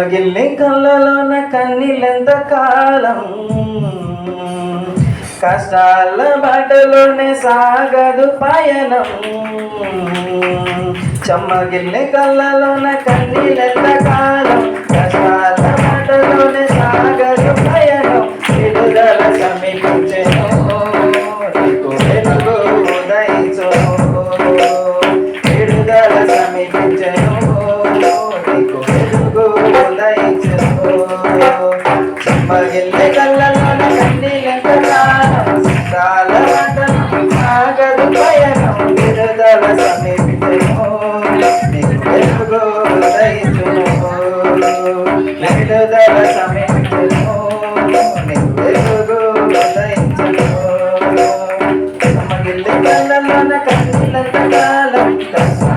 పగిల్ని కళ్ళలోన కన్నీళ్ళెంత కాలం? కష్టాల బాటలోనే సాగదు పయనం. చెమ్మగిల్ని కళ్ళలోన కన్నీళ్ళెంత కాలం? కష్టాల బాటలోనే సాగదు పయనం. విడుదల సమీపించే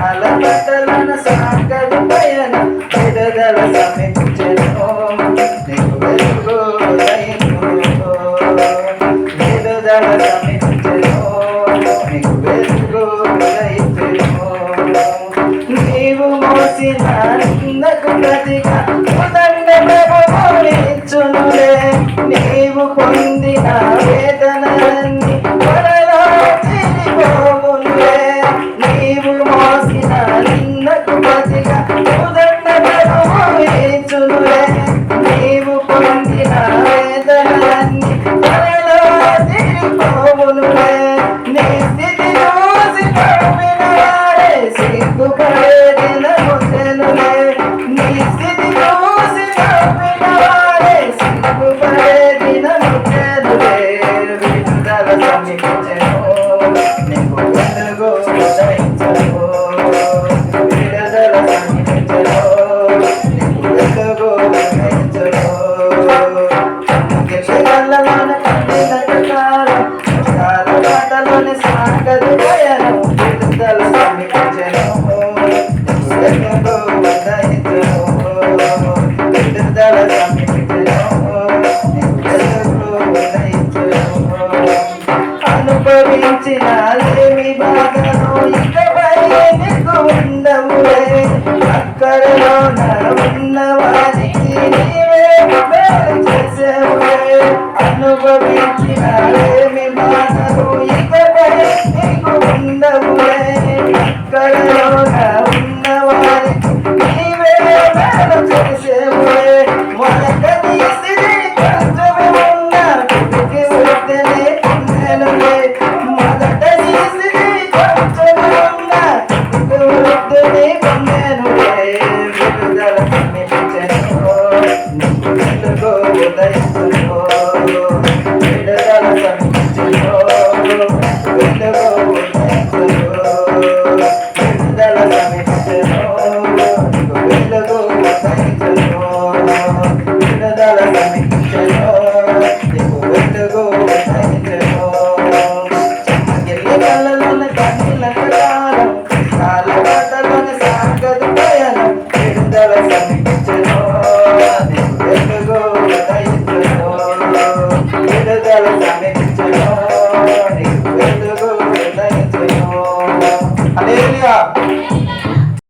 అలబట్టలన సాగరు పయన ఎడదల సమించెను నిలువెలుగు ఎడదల సమించెను నిలువెలుగు నీవు మోసిన సమీపించను నీకు చేసిన ఏమి బాధను ఇకపై హృదయంలో విడదల సంచిలో విడగో నెస్సలో విడదల సమిచ్చలో విడగో నెస్సలో విడదల సమిచ్చలో విడగో నెస్సలో ఎల్లగలలోన సాగదు పయనం విడదల